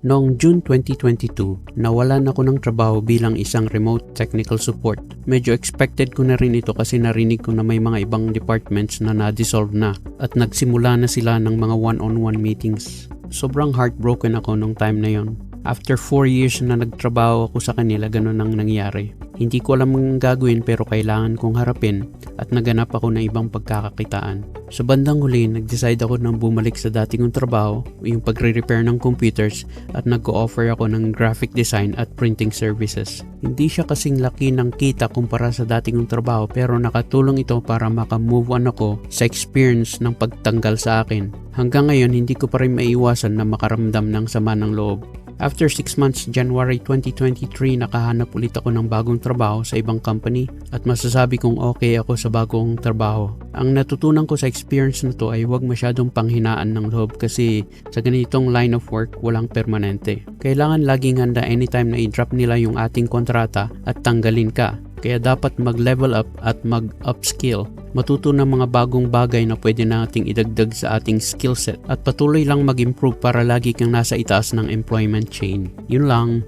Noong June 2022, nawalan ako ng trabaho bilang isang remote technical support. Medyo expected ko na rin ito kasi narinig ko na may mga ibang departments na na-dissolve na at nagsimula na sila ng mga one-on-one meetings. Sobrang heartbroken ako nung time na yon. After 4 years na nagtrabaho ako sa kanila, ganun ang nangyari. Hindi ko alam ang gagawin pero kailangan kong harapin at naganap ako ng ibang pagkakakitaan. Sa bandang huli, nag-decide ako nang bumalik sa dati kong trabaho, yung pagre-repair ng computers at nag-offer ako ng graphic design at printing services. Hindi siya kasing laki ng kita kumpara sa dati kong trabaho pero nakatulong ito para makamove on ako sa experience ng pagtanggal sa akin. Hanggang ngayon, hindi ko pa rin maiwasan na makaramdam ng sama ng loob. After 6 months, January 2023, nakahanap ulit ako ng bagong trabaho sa ibang company at masasabi kong okay ako sa bagong trabaho. Ang natutunan ko sa experience na to ay huwag masyadong panghinaan ng loob kasi sa ganitong line of work, walang permanente. Kailangan laging handa anytime na i-drop nila yung ating kontrata at tanggalin ka. Kaya dapat mag-level up at mag-upskill. Matuto ng mga bagong bagay na pwede nating idagdag sa ating skill set at patuloy lang mag-improve para lagi kang nasa itaas ng employment chain. Yun lang.